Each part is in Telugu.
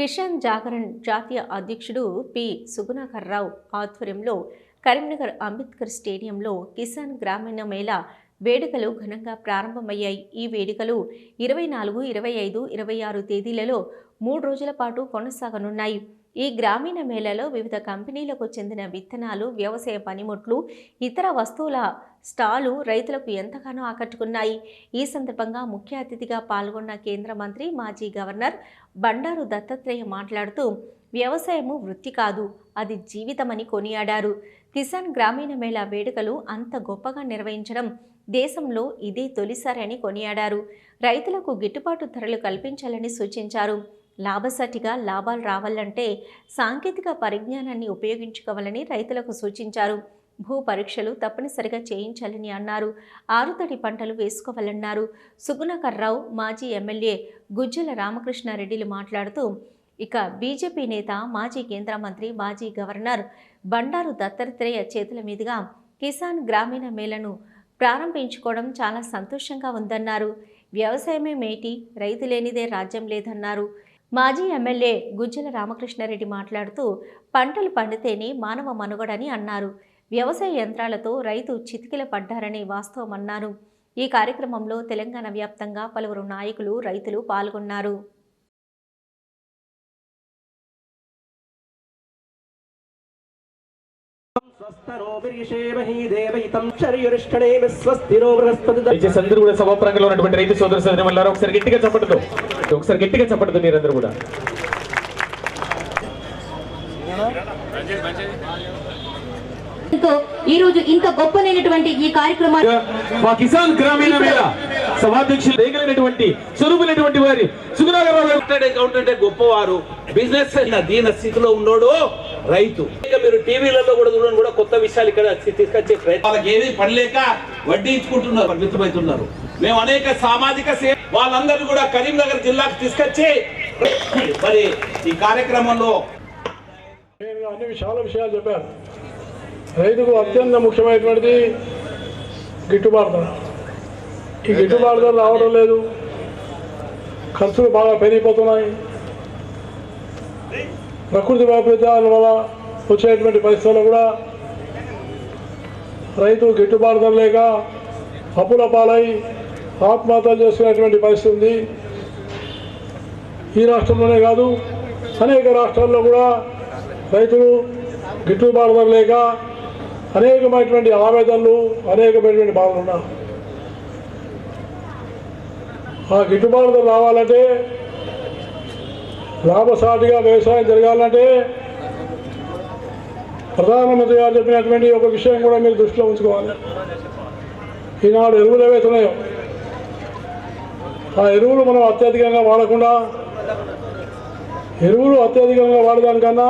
కిషన్ జాగరణ్ జాతీయ అధ్యక్షుడు పి. సుగుణాకర్ రావు ఆధ్వర్యంలో కరీంనగర్ అంబేద్కర్ స్టేడియంలో కిసాన్ గ్రామీణ మేళా వేడుకలు ఘనంగా ప్రారంభమయ్యాయి. ఈ వేడుకలు ఇరవై నాలుగు ఇరవై ఐదు ఇరవై ఆరు తేదీలలో మూడు రోజుల పాటు కొనసాగనున్నాయి. ఈ గ్రామీణ మేళలో వివిధ కంపెనీలకు చెందిన విత్తనాలు వ్యవసాయ పనిముట్లు ఇతర వస్తువుల స్టాలు రైతులకు ఎంతగానో ఆకట్టుకున్నాయి. ఈ సందర్భంగా ముఖ్య అతిథిగా పాల్గొన్న కేంద్ర మంత్రి మాజీ గవర్నర్ బండారు దత్తాత్రేయ మాట్లాడుతూ వ్యవసాయము వృత్తి కాదు అది జీవితమని కొనియాడారు. కిసాన్ గ్రామీణ మేళా వేడుకలు అంత గొప్పగా నిర్వహించడం దేశంలో ఇదే తొలిసారని కొనియాడారు. రైతులకు గిట్టుబాటు ధరలు కల్పించాలని సూచించారు. లాభసాటిగా లాభాలు రావాలంటే సాంకేతిక పరిజ్ఞానాన్ని ఉపయోగించుకోవాలని రైతులకు సూచించారు. భూ పరీక్షలు తప్పనిసరిగా చేయించాలని అన్నారు. ఆరుతడి పంటలు వేసుకోవాలన్నారు. సుగుణకర్రావు మాజీ ఎమ్మెల్యే గుజ్జల రామకృష్ణారెడ్డిలు మాట్లాడుతూ ఇక బీజేపీ నేత మాజీ కేంద్ర మంత్రి మాజీ గవర్నర్ బండారు దత్తాత్రేయ చేతుల మీదుగా కిసాన్ గ్రామీణ మేళను ప్రారంభించుకోవడం చాలా సంతోషంగా ఉందన్నారు. వ్యవసాయమే మేటి రైతు లేనిదే రాజ్యం లేదన్నారు. మాజీ ఎమ్మెల్యే గుజ్జల రామకృష్ణారెడ్డి మాట్లాడుతూ పంటలు పండితేనే మానవ మనుగడని అన్నారు. వ్యవసాయ యంత్రాలతో రైతు చితికిల పడ్డారని వాస్తవమన్నారు. ఈ కార్యక్రమంలో తెలంగాణ వ్యాప్తంగా పలువురు నాయకులు రైతులు పాల్గొన్నారు. అందరూ కూడా సభాప్రంగంలో ఉన్నటువంటి రైతు సోదర సోదరి వల్ల ఒకసారి గట్టిగా చప్పట్లు ఒకసారి గట్టిగా చప్పట్లు మీరందరూ కూడా. ఈ రోజు ఇంత గొప్పనైనటువంటి ఈ కార్యక్రమాన్ని మా కిసాన్ గ్రామీణ మేళ సభాధ్యక్షులు వేయగలిగినటువంటి స్వరూపులైనటువంటి వారి సుగుణాగరావు గారు చార్టెడ్ అకౌంటెంట్ గొప్పవారు. బిజినెస్ అయిన దీన స్థితిలో ఉన్నోడు రైతు. ఇక మీరు టీవీలలో కూడా చూడండి కూడా కొత్త విషయాలు ఇక్కడ తీసుకొచ్చే ప్రయత్నం. వాళ్ళకి ఏది పనిలేక వడ్డీ ఇచ్చుకుంటున్నారు పరిమితమవుతున్నారు మేము అనేక సామాజిక సేవ వాళ్ళందరినీ కూడా కరీంనగర్ జిల్లాకు తీసుకొచ్చి మరి ఈ కార్యక్రమంలో నేను అన్ని విషయాల విషయాలు చెప్పాను. రైతుకు అత్యంత ముఖ్యమైనటువంటిది గిట్టుబాటు ధర. ఈ గిట్టుబాటు ధర రావడం లేదు. ఖర్చులు బాగా పెరిగిపోతున్నాయి. ప్రకృతి వైపరీత్యాల వల్ల వచ్చేటువంటి పరిస్థితుల్లో కూడా రైతు గిట్టుబాటు ధర లేక అప్పుల పాలై ఆత్మహత్యలు చేసుకునేటువంటి పరిస్థితి ఉంది. ఈ రాష్ట్రంలోనే కాదు అనేక రాష్ట్రాల్లో కూడా రైతులు గిట్టుబాటు ధర లేక అనేకమైనటువంటి ఆవేదనలు అనేకమైనటువంటి బాధలు ఉన్నారు. ఆ గిట్టుబాటు ధర రావాలంటే లాభసాటిగా వ్యవసాయం జరగాలంటే ప్రధానమంత్రి గారు చెప్పినటువంటి ఒక విషయం కూడా మీరు దృష్టిలో ఉంచుకోవాలి. ఈనాడు ఎరువులు ఏవైతున్నాయో ఆ ఎరువులు మనం అత్యధికంగా వాడకుండా ఎరువులు అత్యధికంగా వాడేదానికన్నా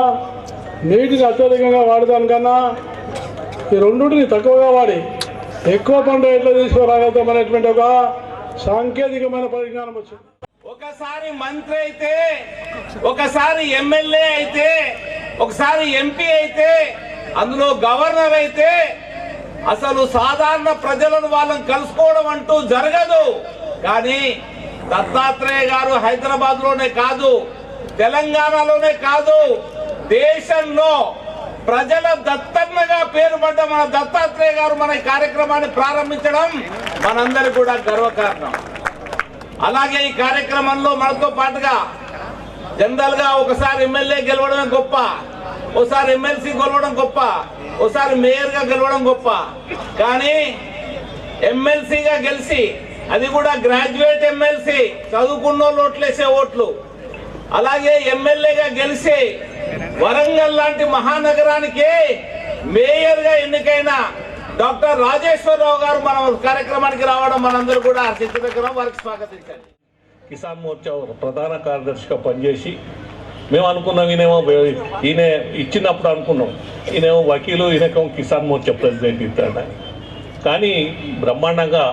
నీటిని అత్యధికంగా వాడేదానికన్నా ఈ రెండింటిని తక్కువగా వాడి ఎక్కువ పంట ఎట్లా తీసుకురాగలుగుతాం అనేటువంటి ఒక సాంకేతికమైన పరిజ్ఞానం వచ్చింది. ఒకసారి మంత్రి అయితే ఒకసారి ఎమ్మెల్యే అయితే ఒకసారి ఎంపీ అయితే అందులో గవర్నర్ అయితే అసలు సాధారణ ప్రజలను వాళ్ళని కలుసుకోవడం అంటూ జరగదు. కానీ దత్తాత్రేయ గారు హైదరాబాద్లోనే కాదు తెలంగాణలోనే కాదు దేశంలో ప్రజల దత్తన్నగా పేరుపడ్డ మన దత్తాత్రేయ గారు మన కార్యక్రమాన్ని ప్రారంభించడం మనందరి కూడా గర్వకారణం. అలాగే ఈ కార్యక్రమంలో మనతో పాటుగా జనరల్గా ఒకసారి ఎమ్మెల్యే గెలవడమే గొప్ప ఒకసారి ఎమ్మెల్సీ గెలవడం గొప్ప ఒకసారి మేయర్గా గెలవడం గొప్ప. కానీ ఎమ్మెల్సీగా గెలిచి అది కూడా గ్రాడ్యుయేట్ ఎమ్మెల్సీ చదువుకున్న వాళ్ళు ఓట్లేసే ఓట్లు. అలాగే ఎమ్మెల్యేగా గెలిచి వరంగల్ లాంటి మహానగరానికి మేయర్గా ఎన్నికైన డాక్టర్ రాజేశ్వరరావు గారు మన కార్యక్రమానికి రావడం మనందరూ కూడా హర్షించదగ్గరం వారికి స్వాగతించండి కిసాన్ మోర్చా ప్రధాన కార్యదర్శిగా పనిచేసి మేము అనుకున్నాం ఈయనేమో ఈయన ఇచ్చినప్పుడు అనుకున్నాం. ఈయనేమో వకీలు ఈయనకేమో కిసాన్ మోర్చా ప్రెసిడెంట్ ఇస్తాడని కానీ బ్రహ్మాండంగా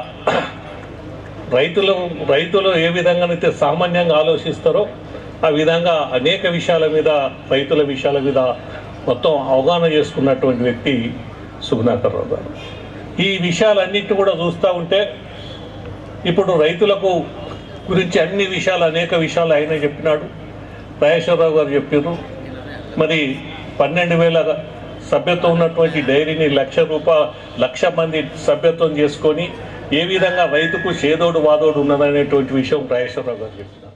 రైతులు రైతులు ఏ విధంగానైతే సామాన్యంగా ఆలోచిస్తారో ఆ విధంగా అనేక విషయాల మీద రైతుల విషయాల మీద మొత్తం అవగాహన చేసుకున్నటువంటి వ్యక్తి సుగుణాకర్రావు గారు ఈ విషయాలన్నింటినీ కూడా చూస్తూ ఉంటే ఇప్పుడు రైతులకు గురించి అన్ని విషయాలు అనేక విషయాలు ఆయన చెప్పినాడు. రాజేశ్వరరావు గారు చెప్పారు మరి పన్నెండు వేల సభ్యత్వం ఉన్నటువంటి డైరీని లక్ష రూపా లక్ష మంది సభ్యత్వం చేసుకొని ఏ విధంగా రైతుకు చేదోడు వాదోడు ఉన్నదనేటువంటి విషయం రాజేశ్వరరావు గారు చెప్పారు